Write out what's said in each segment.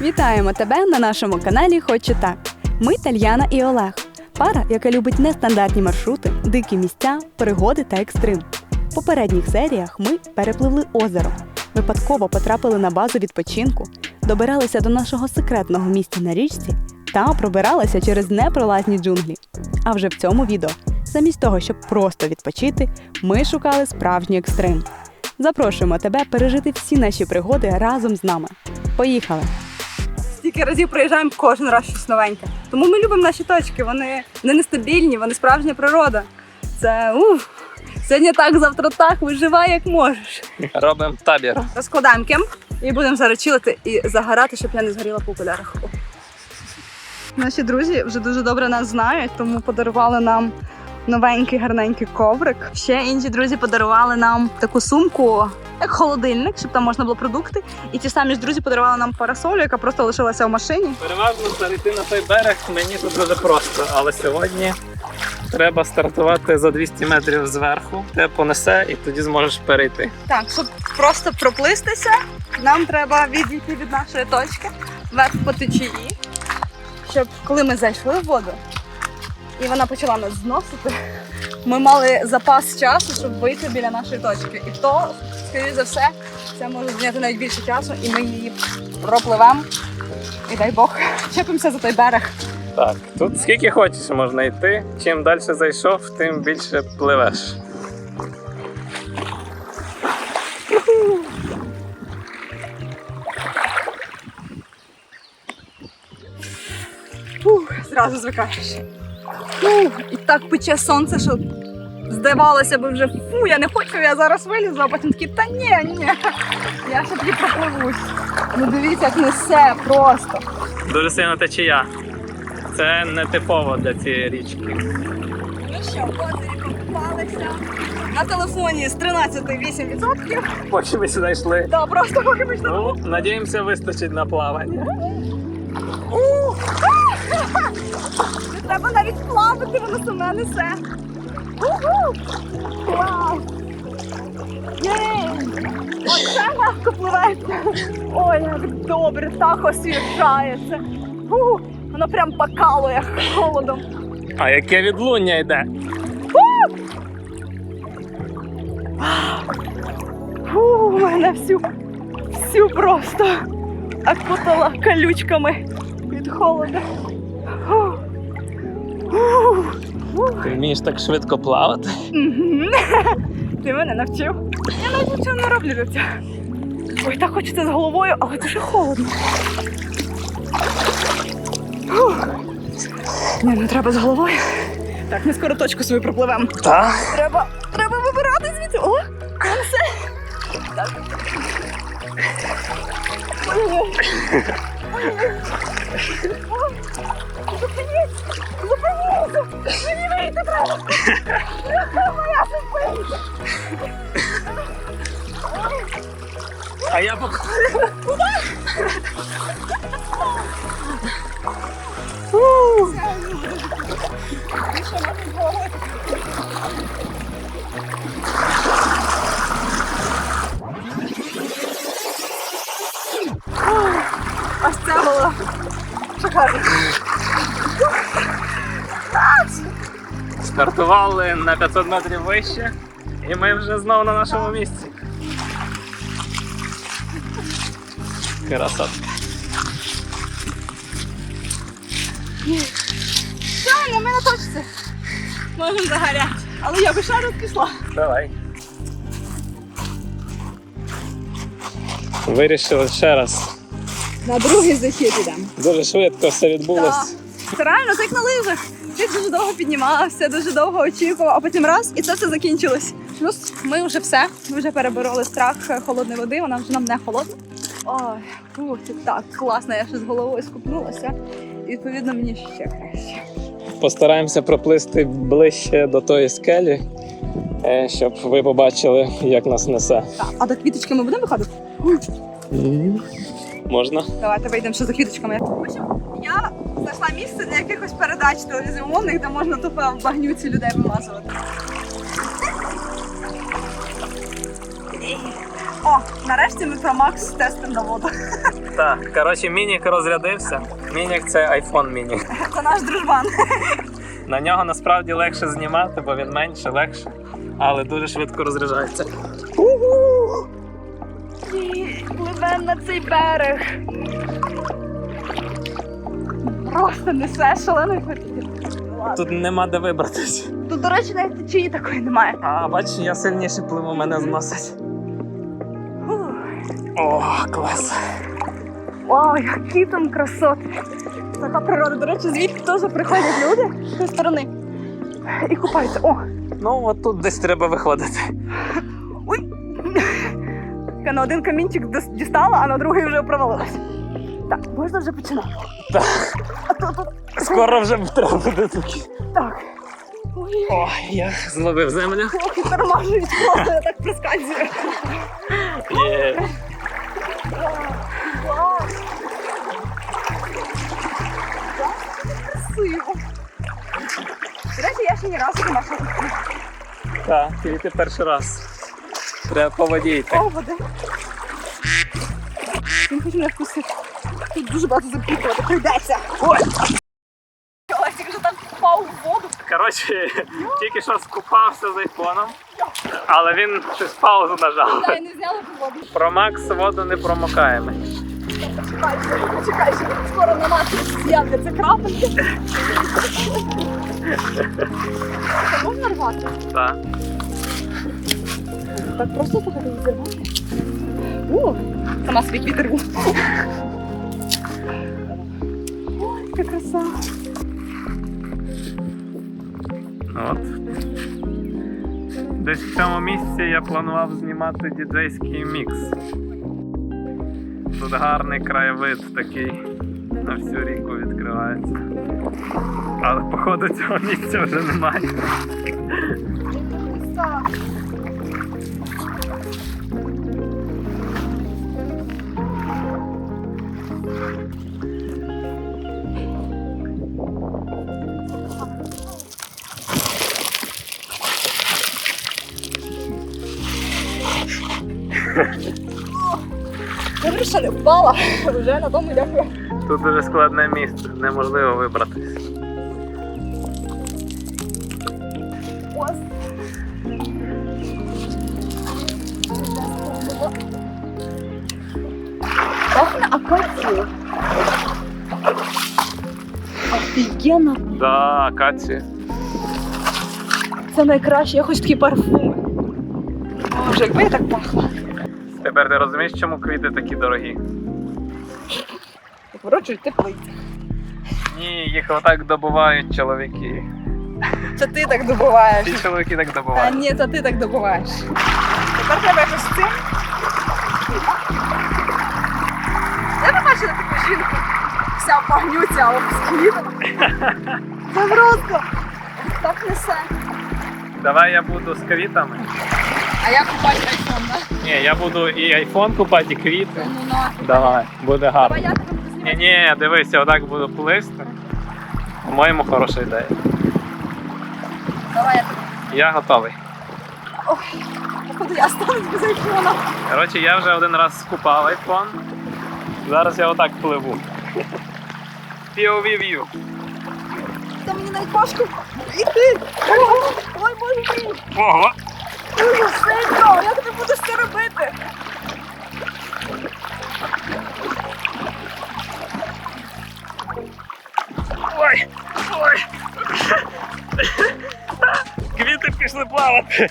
Вітаємо тебе на нашому каналі Хочу так. Ми Тальяна і Олег. Пара, яка любить нестандартні маршрути, дикі місця, пригоди та екстрим. В попередніх серіях ми перепливли озеро, випадково потрапили на базу відпочинку, добиралися до нашого секретного місця на річці та пробиралися через непролазні джунглі. А вже в цьому відео, замість того, щоб просто відпочити, ми шукали справжній екстрим. Запрошуємо тебе пережити всі наші пригоди разом з нами. Поїхали! Стільки разів приїжджаємо кожен раз щось новеньке. Тому ми любимо наші точки. Вони не нестабільні, вони справжня природа. Це уф. Сьогодні так, завтра так, виживай як можеш. Робимо табір. Розкладаємо кемп і будемо зараз чилити і загорати, щоб я не згоріла по окулярах. Наші друзі вже дуже добре нас знають, тому подарували нам новенький гарненький коврик. Ще інші друзі подарували нам таку сумку, як холодильник, щоб там можна було продукти. І ті самі ж друзі подарували нам парасолю, яка просто лишилася в машині. Переважно перейти на той берег мені тут дуже просто, але сьогодні треба стартувати за 200 метрів зверху, те понесе і тоді зможеш перейти. Так, щоб просто проплистися, нам треба відійти від нашої точки вверх по течії, щоб коли ми зайшли в воду і вона почала нас зносити, ми мали запас часу, щоб вийти біля нашої точки. І то, скоріше за все, це може зайняти навіть більше часу, і ми її пропливемо. І дай Бог, чепимося за той берег. Так, тут скільки хочеш можна йти. Чим далі зайшов, тим більше пливеш. Фух, зразу звикаєш. Фух, і так пече сонце, що здавалося б вже фу, я не хочу, я зараз вилізу, а потім такі, та ні, ні. Я ще таки пропливусь. Ну дивіться, як несе просто. Дуже сильна течія. Це не типово для цієї річки. Ну що, в озері покупалися. На телефоні з 13,8%. Поки ми сюди йшли. Да, просто поки ми йшли. Ну, надіємося, вистачить на плавання. Треба навіть плавати, воно саме несе. Уху! Клас! Єй! Оце легко пливеться. Ой, як добре, так освіжається. Фу, воно прям покалує холодом. А яке відлуння йде? Фу, мене всю, всю просто окутала колючками від холоду. Фу. Ти вмієш так швидко плавати? Ти мене навчив. Я навіть нічого не роблю життя. Ой, так хочеться з головою, але дуже холодно. Фух. Ні, не треба з головою. Так, ми скоро точку свою пропливемо. Так. Треба, треба вибирати звідси. О, там все. Так. Ой, Зупиніть! Зупиніть! Мені вийти треба! Це моя зупинка! А я поки. Ось це було шикарно. Стартували на 500 метрів вище, і ми вже знову на нашому місці. Красота. Все, ми на точці. Можемо загоряти. Але я би ще раз пішла. Давай. Вирішили ще раз. На другий захід йдемо. Дуже швидко все відбулося. Це реально так на лижах. Ти дуже довго піднімався, дуже довго очікував, а потім раз і це все закінчилось. Плюс ми вже все, ми вже перебороли страх холодної води, вона вже нам не холодна. Ой, фу, це так класно, я ще з головою скупнулася. І відповідно мені ще краще. Постараємося проплисти ближче до тої скелі, е, щоб ви побачили, як нас несе. Так, а до квіточки ми будемо виходити? Можна? Давайте вийдемо ще за квіточками. В общем, я знайшла місце для якихось передач телевізіонних, де можна тупо в багнюці людей вимазувати. О, нарешті ми про Макс тестимо на воду. Так, коротше, мінік розрядився. Мінік це iPhone міні. Це наш дружбан. На нього насправді легше знімати, бо він менше, легше, але дуже швидко розряджається. Пливе на цей берег. Просто несе шаленою хвилею. Тут нема де вибратись. Тут, до речі, навіть течії такої немає. А, бачиш, я сильніше пливу, мене зносить. О, клас. Вау, які там красоти! Така природа. До речі, звідки теж приходять люди з тієї сторони і купаються. О! Ну, от тут десь треба виходити. Я на один камінчик дістала, а на другий вже провалилась. Так, можна вже починати. Так. А то тут Скоро вже треба буде тут. так. Ой, О, я зловив землю. трохи тормажують просто, я так прискальзую. Є. Красиво. До речі, я ще ні разу не бачила. Так, тільки перший раз. Треба по воді йти. О. Він хоче мене вкусити. Тут дуже багато запікувати, прийдеться. Ой! Олесик вже так впав у воду. Коротше, тільки що скупався з айфоном, але він щось паузу нажав. Та, я не зняла воду. Про Макс воду не промокаємо. Почекай, почекай, що скоро на нас з'являться крапельки. Можна рвати? Так. Так просто слухати зірвати. О, сама собі підерву. Ой, яка краса. От. Десь в цьому місці я планував знімати діджейський мікс. Тут гарний краєвид такий на всю ріку відкривається. Але походу цього місця вже немає. Що не впала. Вже на тому дякую. Тут дуже складне місце, неможливо вибратись. Ось. Пахне акацію. Офігенно. Да, акація. Це найкраще, я хочу такі парфуми. Боже, якби я так пахла. Тепер ти розумієш, чому квіти такі дорогі? Вроджують теплиці. Ні, їх отак добувають чоловіки. Це ти так добуваєш. Ці чоловіки так Та добувають. ні, це ти так добуваєш. Тепер треба якось з цим. Я не бачила таку жінку. Вся в пагнюці, а з квітами. Це просто. Так несе. Давай я буду з квітами. А я купаю айфон, да? Ні, я буду і айфон купати, і квіти. Ну. Давай, буде гарно. Ні, ні, дивися, отак буду плисти. По-моєму, хороша ідея. Давай я тебе. Я готовий. Ой, походу я останусь без айфона. Коротше, я вже один раз скупав айфон. Зараз я отак пливу. POV view. Та мені на кошку. Іди. Ого. Ой, боже мій. Ого! Дуже сильно. Як ти будеш це робити? Ой! Ой! Квіти пішли плавати.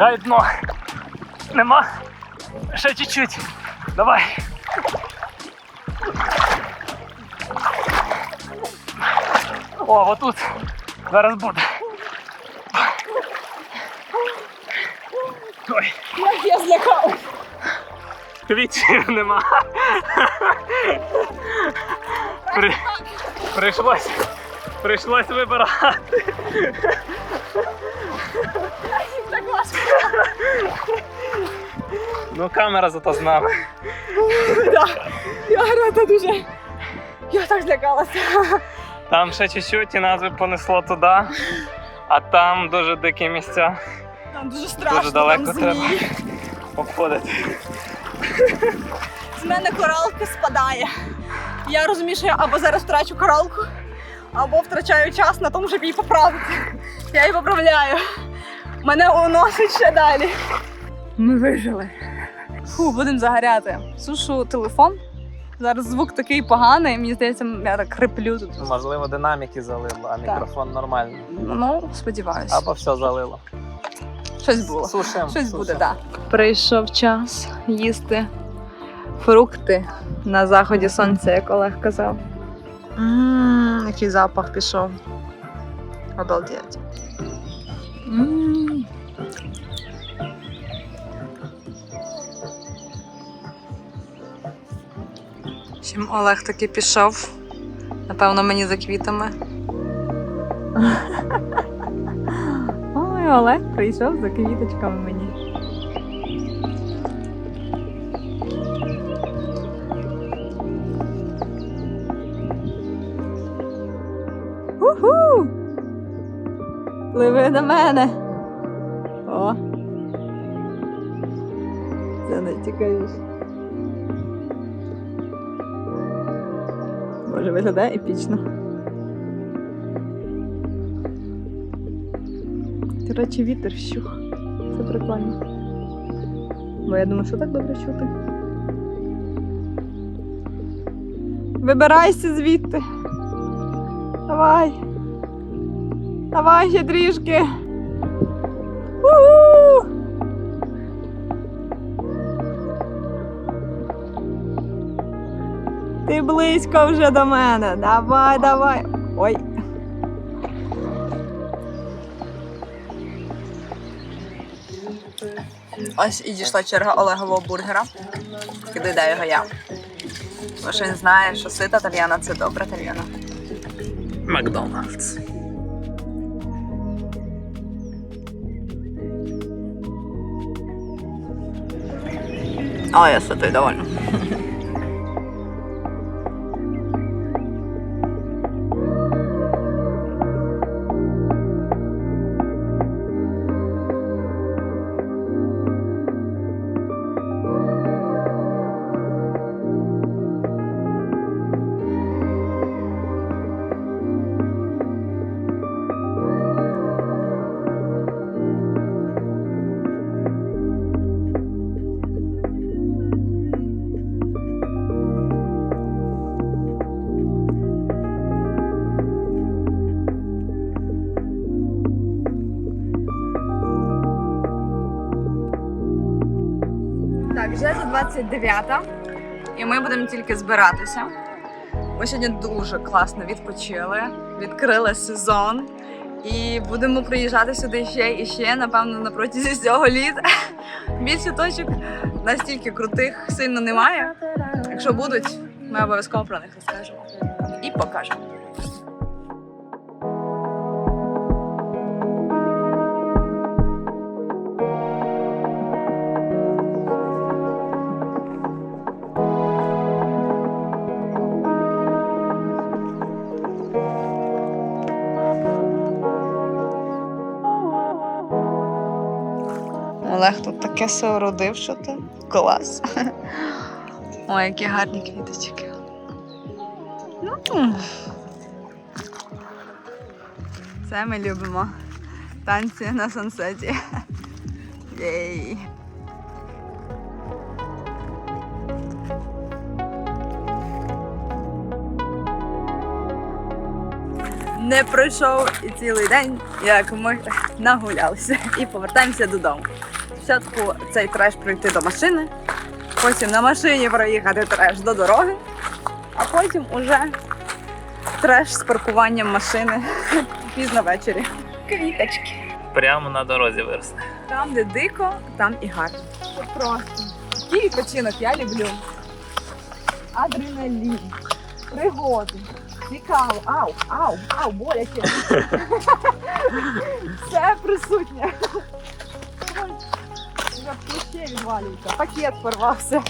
Шукай дно. Нема. Ще чуть-чуть. Давай. О, отут. Зараз буде. Ой. Я злякала. квітів нема. При... Прийшлось. Прийшлось вибирати. Ну, камера зато з нами. Я рада дуже. Я так злякалася. Там ще чуть-чуть і нас би понесло туди, а там дуже дикі місця. Там дуже страшно. Дуже далеко там треба обходити. З мене коралка спадає. Я розумію, що я або зараз втрачу коралку, або втрачаю час на тому, щоб її поправити. Я її поправляю. Мене уносить ще далі. Ми вижили. Фу, будемо загоряти. Сушу телефон. Зараз звук такий поганий, мені здається, я так хриплю тут. Можливо, динаміки залило, а мікрофон нормальний. Ну, сподіваюся. Або все залило. Щось було. Сушим. Щось сушим. буде, так. Прийшов час їсти фрукти на заході сонця, як Олег казав. Ммм, який запах пішов. Обалдеть. Ммм. Чим Олег таки пішов? Напевно, мені за квітами. Ой, Олег прийшов за квіточками мені. Уху! Пливи до мене. О. Це не тікаєш. Може, виглядає епічно. Коротше, вітер щух. Це прикольно. Бо я думаю, що так добре чути. Вибирайся звідти. Давай. Давай ще трішки. Ти близько вже до мене. Давай, давай. Ой. Ось і дійшла черга Олегового бургера. І доїдаю його я. Бо що він знає, що сита тальяна це добра тальяна. Макдональдс. А, я ситий довольно. Вже за 29 і ми будемо тільки збиратися. Ми сьогодні дуже класно відпочили, відкрили сезон і будемо приїжджати сюди ще і ще, напевно, на протязі цього літа. Більше точок настільки крутих сильно немає. Якщо будуть, ми обов'язково про них розкажемо і покажемо. Таке соорудив, що ти клас. Ой, які гарні квіточки. М. Це ми любимо. Танці на сансеті. Єй. Не пройшов і цілий день, як ми нагулялися і повертаємося додому. Спочатку цей треш пройти до машини, потім на машині проїхати треш до дороги, а потім уже треш з паркуванням машини пізно ввечері. Квіточки. Прямо на дорозі виросне. Там, де дико, там і гарно. Це просто. Такий відпочинок я люблю. Адреналін, пригоди, цікаво. Ау, ау, ау, боляче. Все присутнє. Плече відвалюється, пакет порвався.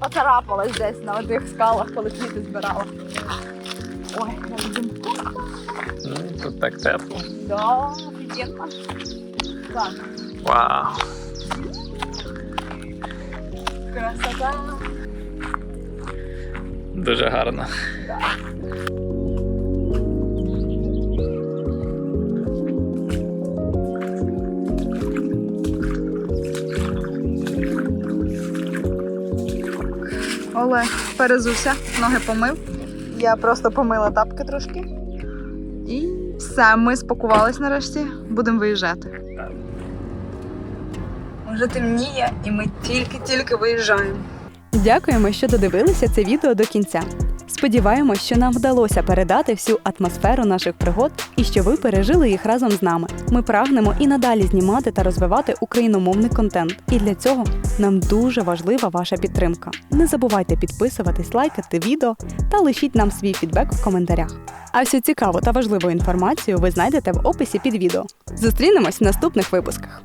Поцарапалась десь на одних скалах, коли квіти збирала. Ой. Ну, Тут так тепло. Да, офігенно. Так, Вау. красота. Дуже гарно. Олег перезувся, ноги помив. Я просто помила тапки трошки. І все, ми спакувались нарешті, будемо виїжджати. Вже темніє, і ми тільки-тільки виїжджаємо. Дякуємо, що додивилися це відео до кінця. Сподіваємось, що нам вдалося передати всю атмосферу наших пригод і що ви пережили їх разом з нами. Ми прагнемо і надалі знімати та розвивати україномовний контент. І для цього нам дуже важлива ваша підтримка. Не забувайте підписуватись, лайкати відео та лишіть нам свій фідбек в коментарях. А всю цікаву та важливу інформацію ви знайдете в описі під відео. Зустрінемось в наступних випусках.